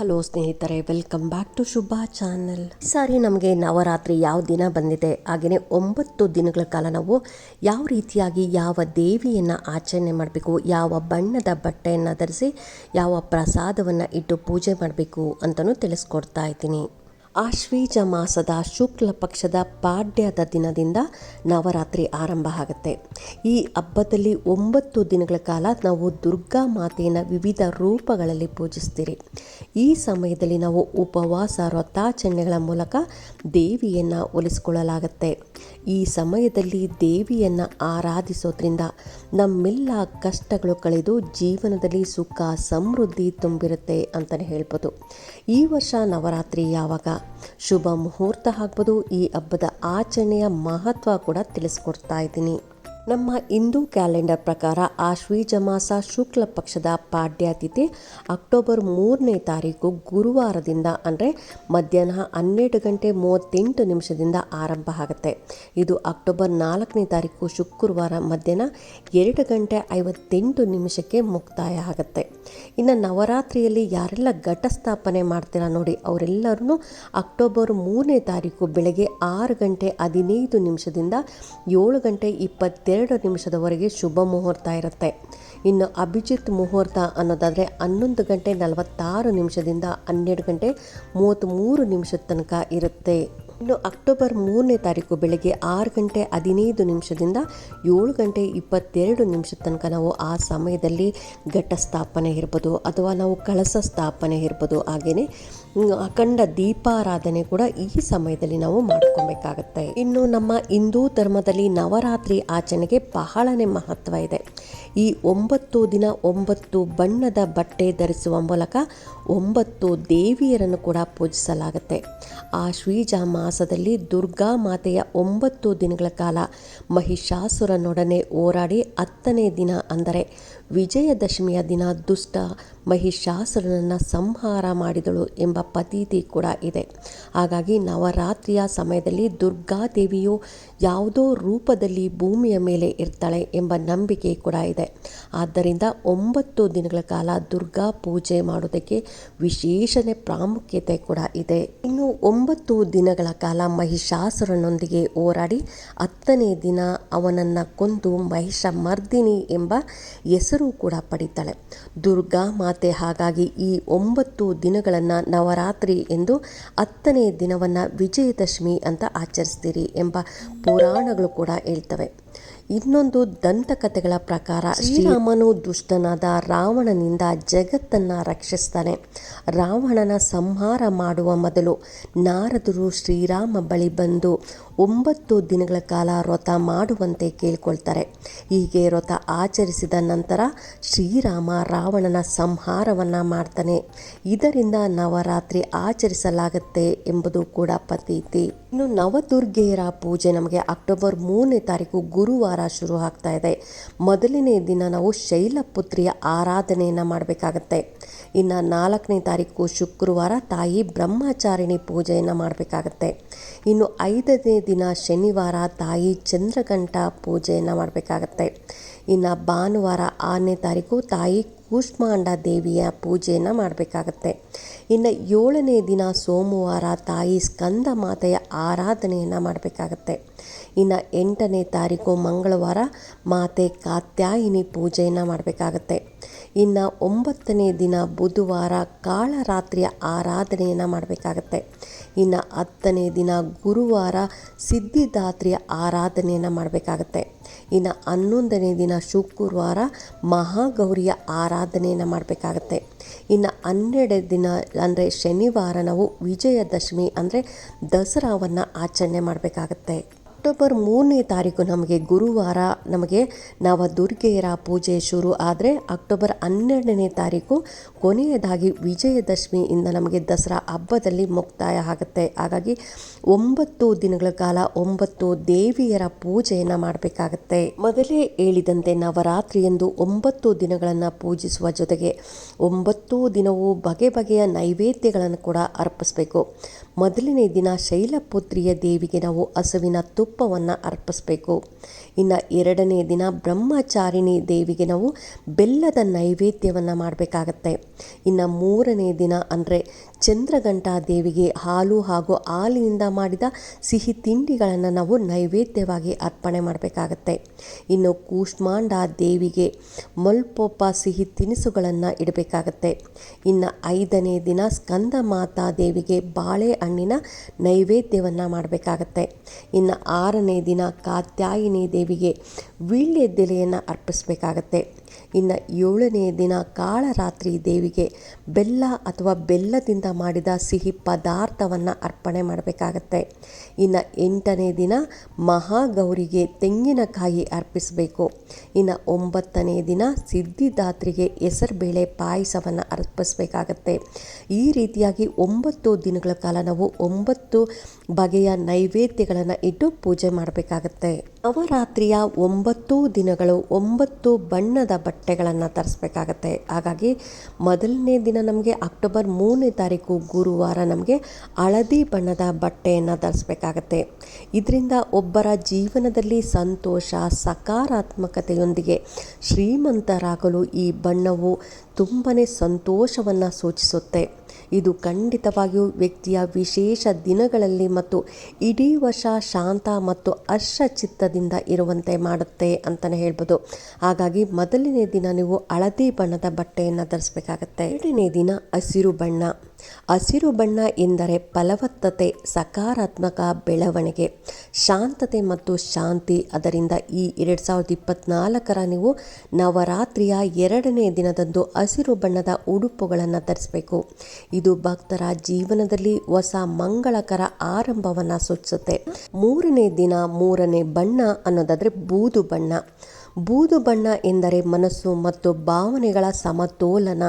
Hello ಸ್ನೇಹಿತರೆ welcome back to Shubha channel sorry ನಮಗೆ ನವರಾತ್ರಿ ಯಾವ ದಿನ ಬಂದಿದೆ ಹಾಗೆಯೇ ಒಂಬತ್ತು ದಿನಗಳ ಕಾಲ ನಾವು ಯಾವ ರೀತಿಯಾಗಿ ಯಾವ ದೇವಿಯನ್ನು ಆಚರಣೆ ಮಾಡಬೇಕು, ಯಾವ ಬಣ್ಣದ ಬಟ್ಟೆಯನ್ನು ಧರಿಸಿ ಯಾವ ಪ್ರಸಾದವನ್ನು ಇಟ್ಟು ಪೂಜೆ ಮಾಡಬೇಕು ಅಂತಲೂ ತಿಳಿಸ್ಕೊಡ್ತಾ ಇದ್ದೀನಿ. ಆಶ್ವೀಜ ಮಾಸದ ಶುಕ್ಲ ಪಕ್ಷದ ಪಾಡ್ಯದ ದಿನದಿಂದ ನವರಾತ್ರಿ ಆರಂಭ ಆಗುತ್ತೆ. ಈ ಹಬ್ಬದಲ್ಲಿ ಒಂಬತ್ತು ದಿನಗಳ ಕಾಲ ನಾವು ದುರ್ಗಾ ಮಾತೆಯನ್ನು ವಿವಿಧ ರೂಪಗಳಲ್ಲಿ ಪೂಜಿಸ್ತೀರಿ. ಈ ಸಮಯದಲ್ಲಿ ನಾವು ಉಪವಾಸ ವ್ರತಾಚರಣೆಗಳ ಮೂಲಕ ದೇವಿಯನ್ನು ಒಲಿಸ್ಕೊಳ್ಳಲಾಗತ್ತೆ. ಈ ಸಮಯದಲ್ಲಿ ದೇವಿಯನ್ನು ಆರಾಧಿಸೋದ್ರಿಂದ ನಮ್ಮೆಲ್ಲ ಕಷ್ಟಗಳು ಕಳೆದು ಜೀವನದಲ್ಲಿ ಸುಖ, ಸಮೃದ್ಧಿ ತುಂಬಿರುತ್ತೆ ಅಂತಲೇ ಹೇಳ್ಬೋದು. ಈ ವರ್ಷ ನವರಾತ್ರಿ ಯಾವಾಗ? ಶುಭ ಮುಹೂರ್ತ ಆಗ್ಬೋದು. ಈ ಹಬ್ಬದ ಆಚರಣೆಯ ಮಹತ್ವ ಕೂಡ ತಿಳಿಸ್ಕೊಡ್ತಾ ಇದ್ದೀನಿ. ನಮ್ಮ ಹಿಂದೂ ಕ್ಯಾಲೆಂಡರ್ ಪ್ರಕಾರ ಆಶ್ವೀಜ ಮಾಸ ಶುಕ್ಲ ಪಕ್ಷದ ಪಾಡ್ಯಾತಿಥಿ ಅಕ್ಟೋಬರ್ ಮೂರನೇ ತಾರೀಕು ಗುರುವಾರದಿಂದ ಅಂದರೆ ಮಧ್ಯಾಹ್ನ ಹನ್ನೆರಡು ಗಂಟೆ ಮೂವತ್ತೆಂಟು ನಿಮಿಷದಿಂದ ಆರಂಭ ಆಗುತ್ತೆ. ಇದು ಅಕ್ಟೋಬರ್ ನಾಲ್ಕನೇ ತಾರೀಕು ಶುಕ್ರವಾರ ಮಧ್ಯಾಹ್ನ ಎರಡು ಗಂಟೆ ಐವತ್ತೆಂಟು ನಿಮಿಷಕ್ಕೆ ಮುಕ್ತಾಯ ಆಗುತ್ತೆ. ಇನ್ನು ನವರಾತ್ರಿಯಲ್ಲಿ ಯಾರೆಲ್ಲ ಘಟಸ್ಥಾಪನೆ ಮಾಡ್ತೀರಾ ನೋಡಿ ಅವರೆಲ್ಲರೂ ಅಕ್ಟೋಬರ್ ಮೂರನೇ ತಾರೀಕು ಬೆಳಗ್ಗೆ ಆರು ಗಂಟೆ ಹದಿನೈದು ನಿಮಿಷದಿಂದ ಏಳು ಗಂಟೆ ಇಪ್ಪತ್ತೆರಡು ನಿಮಿಷದವರೆಗೆ ಶುಭ ಮುಹೂರ್ತ ಇರುತ್ತೆ. ಇನ್ನು ಅಭಿಜಿತ್ ಮುಹೂರ್ತ ಅನ್ನೋದಾದರೆ ಹನ್ನೊಂದು ಗಂಟೆ ನಲವತ್ತಾರು ನಿಮಿಷದಿಂದ ಹನ್ನೆರಡು ಗಂಟೆ ಮೂವತ್ತ್ಮೂರು ನಿಮಿಷದ ತನಕ ಇರುತ್ತೆ. ಇನ್ನು ಅಕ್ಟೋಬರ್ ಮೂರನೇ ತಾರೀಕು ಬೆಳಗ್ಗೆ ಆರು ಗಂಟೆ ಹದಿನೈದು ನಿಮಿಷದಿಂದ ಏಳು ಗಂಟೆ ಇಪ್ಪತ್ತೆರಡು ನಿಮಿಷದ ತನಕ ನಾವು ಆ ಸಮಯದಲ್ಲಿ ಘಟ ಸ್ಥಾಪನೆ ಇರ್ಬೋದು ಅಥವಾ ನಾವು ಕಳಸ ಸ್ಥಾಪನೆ ಇರ್ಬೋದು. ಹಾಗೆಯೇ ಅಖಂಡ ದೀಪಾರಾಧನೆ ಕೂಡ ಈ ಸಮಯದಲ್ಲಿ ನಾವು ಮಾಡ್ಕೊಬೇಕಾಗತ್ತೆ. ಇನ್ನು ನಮ್ಮ ಹಿಂದೂ ಧರ್ಮದಲ್ಲಿ ನವರಾತ್ರಿ ಆಚರಣೆಗೆ ಬಹಳನೇ ಮಹತ್ವ ಇದೆ. ಈ ಒಂಬತ್ತು ದಿನ ಒಂಬತ್ತು ಬಣ್ಣದ ಬಟ್ಟೆ ಧರಿಸುವ ಮೂಲಕ ಒಂಬತ್ತು ದೇವಿಯರನ್ನು ಕೂಡ ಪೂಜಿಸಲಾಗುತ್ತೆ. ಆ ಶ್ರೀಜ ಮಾಸದಲ್ಲಿ ದುರ್ಗಾ ಮಾತೆಯ ಒಂಬತ್ತು ದಿನಗಳ ಕಾಲ ಮಹಿಷಾಸುರನೊಡನೆ ಹೋರಾಡಿ ಹತ್ತನೇ ದಿನ ಅಂದರೆ ವಿಜಯದಶಮಿಯ ದಿನ ದುಷ್ಟ ಮಹಿಷಾಸುರನನ್ನು ಸಂಹಾರ ಮಾಡಿದಳು ಎಂಬ ಪತೀತಿ ಕೂಡ ಇದೆ. ಹಾಗಾಗಿ ನವರಾತ್ರಿಯ ಸಮಯದಲ್ಲಿ ದುರ್ಗಾದೇವಿಯು ಯಾವುದೋ ರೂಪದಲ್ಲಿ ಭೂಮಿಯ ಮೇಲೆ ಇರ್ತಾಳೆ ಎಂಬ ನಂಬಿಕೆ ಕೂಡ ಇದೆ. ಆದ್ದರಿಂದ ಒಂಬತ್ತು ದಿನಗಳ ಕಾಲ ದುರ್ಗಾ ಪೂಜೆ ಮಾಡೋದಕ್ಕೆ ವಿಶೇಷನೆ ಪ್ರಾಮುಖ್ಯತೆ ಕೂಡ ಇದೆ. ಇನ್ನು ಒಂಬತ್ತು ದಿನಗಳ ಕಾಲ ಮಹಿಷಾಸುರನೊಂದಿಗೆ ಹೋರಾಡಿ ಹತ್ತನೇ ದಿನ ಅವನನ್ನು ಕೊಂದು ಮಹಿಷ ಮರ್ದಿನಿ ಎಂಬ ಹೆಸರು ಕೂಡ ಪಡಿತಾಳೆ. ದುರ್ಗಾ ಮಾತೆ, ಹಾಗಾಗಿ ಈ ಒಂಬತ್ತು ದಿನಗಳನ್ನು ನವರಾತ್ರಿ ಎಂದು ಹತ್ತನೇ ದಿನವನ್ನು ವಿಜಯದಶಮಿ ಅಂತ ಆಚರಿಸ್ತೀರಿ ಎಂಬ ಪುರಾಣಗಳು ಕೂಡ ಹೇಳ್ತವೆ. ಇನ್ನೊಂದು ದಂತಕಥೆಗಳ ಪ್ರಕಾರ ಶ್ರೀರಾಮನು ದುಷ್ಟನಾದ ರಾವಣನಿಂದ ಜಗತ್ತನ್ನು ರಕ್ಷಿಸ್ತಾನೆ. ರಾವಣನ ಸಂಹಾರ ಮಾಡುವ ಮೊದಲು ನಾರದರು ಶ್ರೀರಾಮ ಬಳಿ ಬಂದು ಒಂಬತ್ತು ದಿನಗಳ ಕಾಲ ವ್ರತ ಮಾಡುವಂತೆ ಕೇಳಿಕೊಳ್ತಾರೆ. ಹೀಗೆ ವ್ರತ ಆಚರಿಸಿದ ನಂತರ ಶ್ರೀರಾಮ ರಾವಣನ ಸಂಹಾರವನ್ನು ಮಾಡ್ತಾನೆ. ಇದರಿಂದ ನವರಾತ್ರಿ ಆಚರಿಸಲಾಗುತ್ತೆ ಎಂಬುದು ಕೂಡ ಪತೀತಿ. ಇನ್ನು ನವದುರ್ಗೆಯರ ಪೂಜೆ ನಮಗೆ ಅಕ್ಟೋಬರ್ ಮೂರನೇ ತಾರೀಕು ಗುರುವಾರ ಶುರು ಆಗ್ತಾ ಇದೆ. ಮೊದಲನೇ ದಿನ ನಾವು ಶೈಲಪುತ್ರಿಯ ಆರಾಧನೆಯನ್ನು ಮಾಡಬೇಕಾಗತ್ತೆ. ಇನ್ನು ನಾಲ್ಕನೇ ತಾರೀಕು ಶುಕ್ರವಾರ ತಾಯಿ ಬ್ರಹ್ಮಚಾರಿಣಿ ಪೂಜೆಯನ್ನು ಮಾಡಬೇಕಾಗತ್ತೆ. ಇನ್ನು ಐದನೇ ದಿನ ಶನಿವಾರ ತಾಯಿ ಚಂದ್ರಘಂಟ ಪೂಜೆಯನ್ನು ಮಾಡಬೇಕಾಗತ್ತೆ. ಇನ್ನು ಭಾನುವಾರ ಆರನೇ ತಾರೀಕು ತಾಯಿ ಕೂಷ್ಮಾಂಡ ದೇವಿಯ ಪೂಜೆಯನ್ನು ಮಾಡಬೇಕಾಗತ್ತೆ. ಇನ್ನು ಏಳನೇ ದಿನ ಸೋಮವಾರ ತಾಯಿ ಸ್ಕಂದ ಮಾತೆಯ ಆರಾಧನೆಯನ್ನು ಮಾಡಬೇಕಾಗತ್ತೆ. ಇನ್ನು ಎಂಟನೇ ತಾರೀಕು ಮಂಗಳವಾರ ಮಾತೆ ಕಾತ್ಯಾಯಿನಿ ಪೂಜೆಯನ್ನು ಮಾಡಬೇಕಾಗತ್ತೆ. ಇನ್ನು ಒಂಬತ್ತನೇ ದಿನ ಬುಧವಾರ ಕಾಳರಾತ್ರಿಯ ಆರಾಧನೆಯನ್ನು ಮಾಡಬೇಕಾಗತ್ತೆ. ಇನ್ನು ಹತ್ತನೇ ದಿನ ಗುರುವಾರ ಸಿದ್ಧಿದಾತ್ರಿಯ ಆರಾಧನೆಯನ್ನು ಮಾಡಬೇಕಾಗತ್ತೆ. ಇನ್ನು ಹನ್ನೊಂದನೇ ದಿನ ಶುಕ್ರವಾರ ಮಹಾಗೌರಿಯ ಆರಾಧನೆಯನ್ನು ಮಾಡಬೇಕಾಗತ್ತೆ. ಇನ್ನು ಹನ್ನೆರಡು ದಿನ ಅಂದರೆ ಶನಿವಾರ ನಾವು ವಿಜಯದಶಮಿ ಅಂದರೆ ದಸರಾವನ್ನು ಆಚರಣೆ ಮಾಡಬೇಕಾಗತ್ತೆ. ಅಕ್ಟೋಬರ್ ಮೂರನೇ ತಾರೀಕು ನಮಗೆ ಗುರುವಾರ ನಮಗೆ ನವ ದುರ್ಗೆಯರ ಪೂಜೆ ಶುರು. ಆದರೆ ಅಕ್ಟೋಬರ್ ಹನ್ನೆರಡನೇ ತಾರೀಕು ಕೊನೆಯದಾಗಿ ವಿಜಯದಶಮಿಯಿಂದ ನಮಗೆ ದಸರಾ ಹಬ್ಬದಲ್ಲಿ ಮುಕ್ತಾಯ ಆಗುತ್ತೆ. ಹಾಗಾಗಿ ಒಂಬತ್ತು ದಿನಗಳ ಕಾಲ ಒಂಬತ್ತು ದೇವಿಯರ ಪೂಜೆಯನ್ನು ಮಾಡಬೇಕಾಗತ್ತೆ. ಮೊದಲೇ ಹೇಳಿದಂತೆ ನವರಾತ್ರಿಯಂದು ಒಂಬತ್ತು ದಿನಗಳನ್ನು ಪೂಜಿಸುವ ಜೊತೆಗೆ ಒಂಬತ್ತು ದಿನವೂ ಬಗೆ ಬಗೆಯ ನೈವೇದ್ಯಗಳನ್ನು ಕೂಡ ಅರ್ಪಿಸಬೇಕು. ಮೊದಲನೇ ದಿನ ಶೈಲಪುತ್ರಿಯ ದೇವಿಗೆ ನಾವು ಹಸುವಿನ ತುಪ್ಪ ತುಪ್ಪವನ್ನು ಅರ್ಪಿಸಬೇಕು. ಇನ್ನು ಎರಡನೇ ದಿನ ಬ್ರಹ್ಮಚಾರಿಣಿ ದೇವಿಗೆ ನಾವು ಬೆಲ್ಲದ ನೈವೇದ್ಯವನ್ನು ಮಾಡಬೇಕಾಗತ್ತೆ. ಇನ್ನು ಮೂರನೇ ದಿನ ಅಂದರೆ ಚಂದ್ರಗಂಟಾ ದೇವಿಗೆ ಹಾಲು ಹಾಗೂ ಹಾಲಿನಿಂದ ಮಾಡಿದ ಸಿಹಿ ತಿಂಡಿಗಳನ್ನು ನಾವು ನೈವೇದ್ಯವಾಗಿ ಅರ್ಪಣೆ ಮಾಡಬೇಕಾಗತ್ತೆ. ಇನ್ನು ಕೂಷ್ಮಾಂಡ ದೇವಿಗೆ ಮಲ್ಪೊಪ್ಪ ಸಿಹಿ ತಿನಿಸುಗಳನ್ನು ಇಡಬೇಕಾಗತ್ತೆ. ಇನ್ನು ಐದನೇ ದಿನ ಸ್ಕಂದ ಮಾತಾ ದೇವಿಗೆ ಬಾಳೆಹಣ್ಣಿನ ನೈವೇದ್ಯವನ್ನು ಮಾಡಬೇಕಾಗತ್ತೆ. ಇನ್ನು ಆರನೇ ದಿನ ಕಾತ್ಯಾಯಿನಿ ದೇವಿಗೆ ವೀಳ್ಯದೆಲೆಯನ್ನು ಅರ್ಪಿಸಬೇಕಾಗತ್ತೆ. ಇನ್ನು ಏಳನೇ ದಿನ ಕಾಳರಾತ್ರಿ ದೇವಿಗೆ ಬೆಲ್ಲ ಅಥವಾ ಬೆಲ್ಲದಿಂದ ಮಾಡಿದ ಸಿಹಿ ಪದಾರ್ಥವನ್ನು ಅರ್ಪಣೆ ಮಾಡಬೇಕಾಗತ್ತೆ. ಇನ್ನು ಎಂಟನೇ ದಿನ ಮಹಾಗೌರಿಗೆ ತೆಂಗಿನಕಾಯಿ ಅರ್ಪಿಸಬೇಕು. ಇನ್ನು ಒಂಬತ್ತನೇ ದಿನ ಸಿದ್ಧಿದಾತ್ರಿಗೆ ಹೆಸರುಬೇಳೆ ಪಾಯಸವನ್ನು ಅರ್ಪಿಸಬೇಕಾಗತ್ತೆ. ಈ ರೀತಿಯಾಗಿ ಒಂಬತ್ತು ದಿನಗಳ ಕಾಲ ನಾವು ಒಂಬತ್ತು ಬಗೆಯ ನೈವೇದ್ಯಗಳನ್ನು ಇಟ್ಟು ಪೂಜೆ ಮಾಡಬೇಕಾಗತ್ತೆ. ನವರಾತ್ರಿಯ ಒಂಬತ್ತು ದಿನಗಳು ಒಂಬತ್ತು ಬಣ್ಣದ ಬಟ್ಟೆಗಳನ್ನು ತರಿಸ್ಬೇಕಾಗತ್ತೆ. ಹಾಗಾಗಿ ಮೊದಲನೇ ದಿನ ನಮಗೆ ಅಕ್ಟೋಬರ್ ಮೂರನೇ ತಾರೀಕು ಗುರುವಾರ ನಮಗೆ ಹಳದಿ ಬಣ್ಣದ ಬಟ್ಟೆಯನ್ನು ತರಿಸ್ಬೇಕಾಗತ್ತೆ. ಇದರಿಂದ ಒಬ್ಬರ ಜೀವನದಲ್ಲಿ ಸಂತೋಷ, ಸಕಾರಾತ್ಮಕತೆಯೊಂದಿಗೆ ಶ್ರೀಮಂತರಾಗಲು ಈ ಬಣ್ಣವು ತುಂಬನೇ ಸಂತೋಷವನ್ನು ಸೂಚಿಸುತ್ತೆ. ಇದು ಖಂಡಿತವಾಗಿಯೂ ವ್ಯಕ್ತಿಯ ವಿಶೇಷ ದಿನಗಳಲ್ಲಿ ಮತ್ತು ಇಡೀ ವರ್ಷ ಶಾಂತ ಮತ್ತು ಹರ್ಷಚಿತ್ತದಿಂದ ಇರುವಂತೆ ಮಾಡುತ್ತೆ ಅಂತಲೇ ಹೇಳ್ಬೋದು. ಹಾಗಾಗಿ ಮೊದಲನೇ ದಿನ ನೀವು ಹಳದಿ ಬಣ್ಣದ ಬಟ್ಟೆಯನ್ನು ಧರಿಸ್ಬೇಕಾಗತ್ತೆ. ಎರಡನೇ ದಿನ ಹಸಿರು ಬಣ್ಣ. ಹಸಿರು ಬಣ್ಣ ಎಂದರೆ ಫಲವತ್ತತೆ, ಸಕಾರಾತ್ಮಕ ಬೆಳವಣಿಗೆ, ಶಾಂತತೆ ಮತ್ತು ಶಾಂತಿ. ಅದರಿಂದ ಈ ಎರಡು ಸಾವಿರದ ಇಪ್ಪತ್ನಾಲ್ಕರ ನೀವು ನವರಾತ್ರಿಯ ಎರಡನೇ ದಿನದಂದು ಹಸಿರು ಬಣ್ಣದ ಉಡುಪುಗಳನ್ನು ಧರಿಸಬೇಕು. ಇದು ಭಕ್ತರ ಜೀವನದಲ್ಲಿ ಹೊಸ ಮಂಗಳಕರ ಆರಂಭವನ್ನು ಸೂಚಿಸುತ್ತೆ. ಮೂರನೇ ದಿನ ಮೂರನೇ ಬಣ್ಣ ಅನ್ನೋದಾದರೆ ಬೂದು ಬಣ್ಣ. ಬೂದು ಬಣ್ಣ ಎಂದರೆ ಮನಸ್ಸು ಮತ್ತು ಭಾವನೆಗಳ ಸಮತೋಲನ.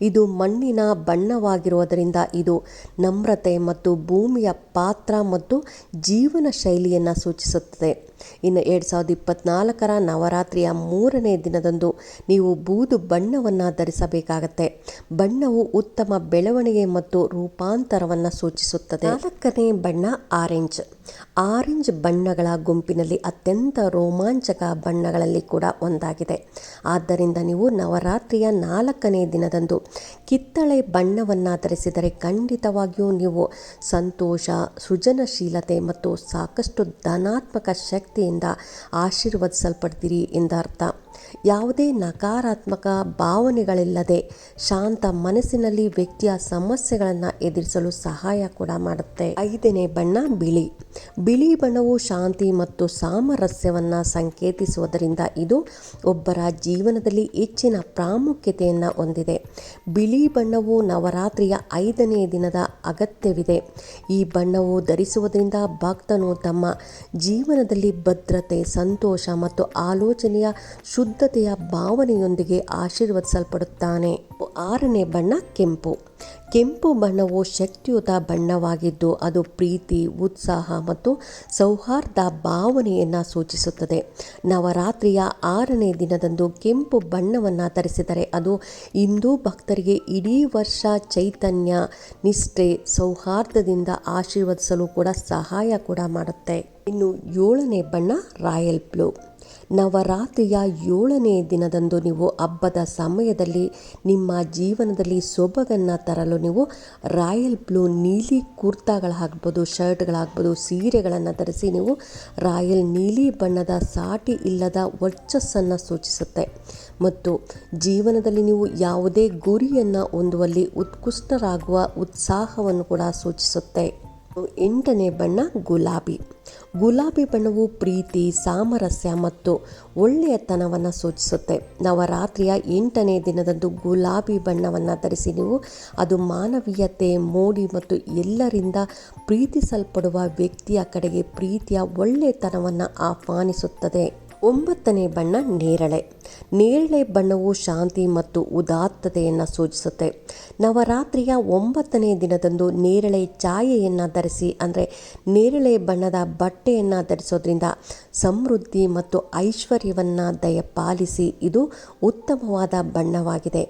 ಇದು ಮಣ್ಣಿನ ಬಣ್ಣವಾಗಿರುವುದರಿಂದ ಇದು ನಮ್ರತೆ ಮತ್ತು ಭೂಮಿಯ ಪಾತ್ರ ಮತ್ತು ಜೀವನ ಶೈಲಿಯನ್ನು ಸೂಚಿಸುತ್ತದೆ. ಇನ್ನು ಎರಡು ಸಾವಿರದ ಇಪ್ಪತ್ನಾಲ್ಕರ ನವರಾತ್ರಿಯ ಮೂರನೇ ದಿನದಂದು ನೀವು ಬೂದು ಬಣ್ಣವನ್ನು ಧರಿಸಬೇಕಾಗತ್ತೆ. ಬಣ್ಣವು ಉತ್ತಮ ಬೆಳವಣಿಗೆ ಮತ್ತು ರೂಪಾಂತರವನ್ನು ಸೂಚಿಸುತ್ತದೆ. ನಾಲ್ಕನೇ ಬಣ್ಣ ಆರೆಂಜ್. ಆರೆಂಜ್ ಬಣ್ಣಗಳ ಗುಂಪಿನಲ್ಲಿ ಅತ್ಯಂತ ರೋಮಾಂಚಕ ಬಣ್ಣಗಳಲ್ಲಿ ಕೂಡ ಒಂದಾಗಿದೆ. ಆದ್ದರಿಂದ ನೀವು ನವರಾತ್ರಿಯ ನಾಲ್ಕನೇ ದಿನದಂದು ಕಿತ್ತಳೆ ಬಣ್ಣವನ್ನು ಧರಿಸಿದರೆ ಖಂಡಿತವಾಗಿಯೂ ನೀವು ಸಂತೋಷ, ಸೃಜನಶೀಲತೆ ಮತ್ತು ಸಾಕಷ್ಟು ಧನಾತ್ಮಕ ಶಕ್ತಿಯಿಂದ ಆಶೀರ್ವದಿಸಲ್ಪಡ್ತೀರಿ ಎಂದರ್ಥ. ಯಾವುದೇ ನಕಾರಾತ್ಮಕ ಭಾವನೆಗಳಿಲ್ಲದೆ ಶಾಂತ ಮನಸ್ಸಿನಲ್ಲಿ ವ್ಯಕ್ತಿಯ ಸಮಸ್ಯೆಗಳನ್ನು ಎದುರಿಸಲು ಸಹಾಯ ಕೂಡ ಮಾಡುತ್ತೆ. ಐದನೇ ಬಣ್ಣ, ಬಿಳಿ. ಬಿಳಿ ಬಣ್ಣವು ಶಾಂತಿ ಮತ್ತು ಸಾಮರಸ್ಯವನ್ನು ಸಂಕೇತಿಸುವುದರಿಂದ ಇದು ಒಬ್ಬರ ಜೀವನದಲ್ಲಿ ಹೆಚ್ಚಿನ ಪ್ರಾಮುಖ್ಯತೆಯನ್ನು ಹೊಂದಿದೆ. ಬಿಳಿ ಬಣ್ಣವು ನವರಾತ್ರಿಯ ಐದನೇ ದಿನದ ಅಗತ್ಯವಿದೆ. ಈ ಬಣ್ಣವು ಧರಿಸುವುದರಿಂದ ಭಕ್ತನು ತಮ್ಮ ಜೀವನದಲ್ಲಿ ಭದ್ರತೆ, ಸಂತೋಷ ಮತ್ತು ಆಲೋಚನೆಯ ಶುದ್ಧತೆಯ ಭಾವನೆಯೊಂದಿಗೆ ಆಶೀರ್ವದಿಸಲ್ಪಡುತ್ತಾನೆ. ಆರನೇ ಬಣ್ಣ ಕೆಂಪು. ಕೆಂಪು ಬಣ್ಣವು ಶಕ್ತಿಯುತ ಬಣ್ಣವಾಗಿದ್ದು ಅದು ಪ್ರೀತಿ, ಉತ್ಸಾಹ ಮತ್ತು ಸೌಹಾರ್ದ ಭಾವನೆಯನ್ನು ಸೂಚಿಸುತ್ತದೆ. ನವರಾತ್ರಿಯ ಆರನೇ ದಿನದಂದು ಕೆಂಪು ಬಣ್ಣವನ್ನು ಧರಿಸಿದರೆ ಅದು ಹಿಂದೂ ಭಕ್ತರಿಗೆ ಇಡೀ ವರ್ಷ ಚೈತನ್ಯ, ನಿಷ್ಠೆ, ಸೌಹಾರ್ದದಿಂದ ಆಶೀರ್ವದಿಸಲು ಕೂಡ ಸಹಾಯ ಕೂಡ ಮಾಡುತ್ತೆ. ಇನ್ನು ಏಳನೇ ಬಣ್ಣ ರಾಯಲ್ ಬ್ಲೂ. ನವರಾತ್ರಿಯ ಏಳನೇ ದಿನದಂದು ನೀವು ಹಬ್ಬದ ಸಮಯದಲ್ಲಿ ನಿಮ್ಮ ಜೀವನದಲ್ಲಿ ಸೊಬಗನ್ನು ತರಲು ನೀವು ರಾಯಲ್ ಬ್ಲೂ ನೀಲಿ ಕುರ್ತಾಗಳಾಗ್ಬೋದು ಶರ್ಟ್ಗಳಾಗ್ಬೋದು ಸೀರೆಗಳನ್ನು ಧರಿಸಿ ನೀವು ರಾಯಲ್ ನೀಲಿ ಬಣ್ಣದ ಸಾಟಿ ಇಲ್ಲದ ವರ್ಚಸ್ಸನ್ನು ಸೂಚಿಸುತ್ತೆ. ಮತ್ತು ಜೀವನದಲ್ಲಿ ನೀವು ಯಾವುದೇ ಗುರಿಯನ್ನು ಹೊಂದುವಲ್ಲಿ ಉತ್ಕೃಷ್ಟರಾಗುವ ಉತ್ಸಾಹವನ್ನು ಕೂಡ ಸೂಚಿಸುತ್ತೆ. ಎಂಟನೇ ಬಣ್ಣ ಗುಲಾಬಿ. ಗುಲಾಬಿ ಬಣ್ಣವು ಪ್ರೀತಿ, ಸಾಮರಸ್ಯ ಮತ್ತು ಒಳ್ಳೆಯತನವನ್ನು ಸೂಚಿಸುತ್ತೆ. ನವರಾತ್ರಿಯ ಎಂಟನೇ ದಿನದಂದು ಗುಲಾಬಿ ಬಣ್ಣವನ್ನು ಧರಿಸಿ ನೀವು ಅದು ಮಾನವೀಯತೆ, ಮೋಡಿ ಮತ್ತು ಎಲ್ಲರಿಂದ ಪ್ರೀತಿಸಲ್ಪಡುವ ವ್ಯಕ್ತಿಯ ಕಡೆಗೆ ಪ್ರೀತಿಯ ಒಳ್ಳೆಯತನವನ್ನು ಆಹ್ವಾನಿಸುತ್ತದೆ. ಒಂಬತ್ತನೇ ಬಣ್ಣ ನೇರಳೆ. ನೇರಳೆ ಬಣ್ಣವು ಶಾಂತಿ ಮತ್ತು ಉದಾತ್ತತೆಯನ್ನು ಸೂಚಿಸುತ್ತೆ. ನವರಾತ್ರಿಯ ಒಂಬತ್ತನೇ ದಿನದಂದು ನೇರಳೆ ಛಾಯೆಯನ್ನು ಧರಿಸಿ, ಅಂದರೆ ನೇರಳೆ ಬಣ್ಣದ ಬಟ್ಟೆಯನ್ನು ಧರಿಸೋದ್ರಿಂದ ಸಮೃದ್ಧಿ ಮತ್ತು ಐಶ್ವರ್ಯವನ್ನು ದಯಪಾಲಿಸಿ ಇದು ಉತ್ತಮವಾದ ಬಣ್ಣವಾಗಿದೆ.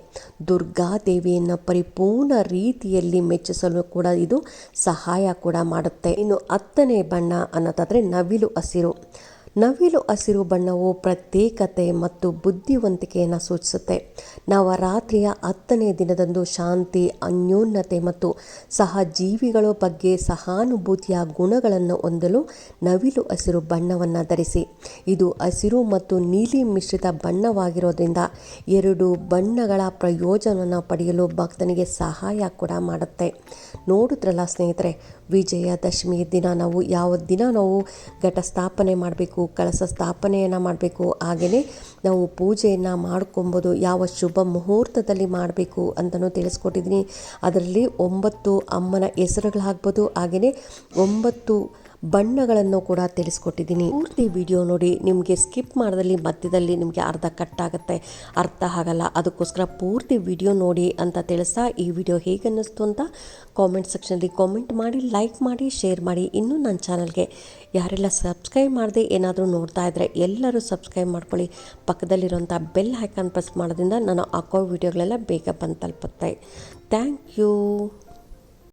ದುರ್ಗಾದೇವಿಯನ್ನು ಪರಿಪೂರ್ಣ ರೀತಿಯಲ್ಲಿ ಮೆಚ್ಚಿಸಲು ಕೂಡ ಇದು ಸಹಾಯ ಕೂಡ ಮಾಡುತ್ತೆ. ಇನ್ನು ಹತ್ತನೇ ಬಣ್ಣ ಅನ್ನೋದಾದರೆ ನವಿಲು ಹಸಿರು. ನವಿಲು ಹಸಿರು ಬಣ್ಣವು ಪ್ರತ್ಯೇಕತೆ ಮತ್ತು ಬುದ್ಧಿವಂತಿಕೆಯನ್ನು ಸೂಚಿಸುತ್ತೆ. ನವರಾತ್ರಿಯ ಹತ್ತನೇ ದಿನದಂದು ಶಾಂತಿ, ಅನ್ಯೋನ್ಯತೆ ಮತ್ತು ಸಹಜೀವಿಗಳ ಬಗ್ಗೆ ಸಹಾನುಭೂತಿಯ ಗುಣಗಳನ್ನು ಹೊಂದಲು ನವಿಲು ಹಸಿರು ಬಣ್ಣವನ್ನು ಧರಿಸಿ. ಇದು ಹಸಿರು ಮತ್ತು ನೀಲಿ ಮಿಶ್ರಿತ ಬಣ್ಣವಾಗಿರೋದ್ರಿಂದ ಎರಡು ಬಣ್ಣಗಳ ಪ್ರಯೋಜನವನ್ನು ಪಡೆಯಲು ಭಕ್ತನಿಗೆ ಸಹಾಯ ಕೂಡ ಮಾಡುತ್ತೆ. ನೋಡಿದ್ರಲ್ಲ ಸ್ನೇಹಿತರೆ, ವಿಜಯದಶಮಿ ದಿನ ನಾವು ಯಾವ ದಿನ ನಾವು ಘಟ ಸ್ಥಾಪನೆ ಮಾಡಬೇಕು? ಕಳಸ ಸ್ಥಾಪನೆಯನ್ನು ಮಾಡಬೇಕು. ಹಾಗೆಯೇ ನಾವು ಪೂಜೆಯನ್ನು ಮಾಡ್ಕೊಬೋದು, ಯಾವ ಶುಭ ಮುಹೂರ್ತದಲ್ಲಿ ಮಾಡಬೇಕು ಅಂತಲೂ ತಿಳಿಸ್ಕೊಟ್ಟಿದ್ದೀನಿ. ಅದರಲ್ಲಿ ಒಂಬತ್ತು ಅಮ್ಮನ ಹೆಸರುಗಳಾಗ್ಬೋದು ಹಾಗೆಯೇ ಒಂಬತ್ತು ಬಣ್ಣಗಳನ್ನು ಕೂಡ ತಿಳಿಸ್ಕೊಟ್ಟಿದ್ದೀನಿ. ಪೂರ್ತಿ ವಿಡಿಯೋ ನೋಡಿ ನಿಮಗೆ ಸ್ಕಿಪ್ ಮಾಡಿದಲ್ಲಿ ಮಧ್ಯದಲ್ಲಿ ನಿಮಗೆ ಅರ್ಧ ಕಟ್ ಆಗುತ್ತೆ. ಅರ್ಥ ಆಗಲ್ಲ. ಅದಕ್ಕೋಸ್ಕರ ಪೂರ್ತಿ ವಿಡಿಯೋ ನೋಡಿ ಅಂತ ತಿಳಿಸ್ತಾ ಈ ವಿಡಿಯೋ ಹೇಗೆ ಅನ್ನಿಸ್ತು ಅಂತ ಕಾಮೆಂಟ್ ಸೆಕ್ಷನಲ್ಲಿ ಕಾಮೆಂಟ್ ಮಾಡಿ ಲೈಕ್ ಮಾಡಿ ಶೇರ್ ಮಾಡಿ. ಇನ್ನೂ ನನ್ನ ಚಾನಲ್ಗೆ ಯಾರೆಲ್ಲ ಸಬ್ಸ್ಕ್ರೈಬ್ ಮಾಡದೆ ಏನಾದರೂ ನೋಡ್ತಾ ಇದ್ದರೆ ಎಲ್ಲರೂ ಸಬ್ಸ್ಕ್ರೈಬ್ ಮಾಡ್ಕೊಳ್ಳಿ. ಪಕ್ಕದಲ್ಲಿರುವಂಥ ಬೆಲ್ ಹೈಕಾನ್ ಪ್ರೆಸ್ ಮಾಡೋದ್ರಿಂದ ನಾನು ಹಾಕೋ ವಿಡಿಯೋಗಳೆಲ್ಲ ಬೇಗ ಬಂದು ತಲುಪುತ್ತೆ. Thank you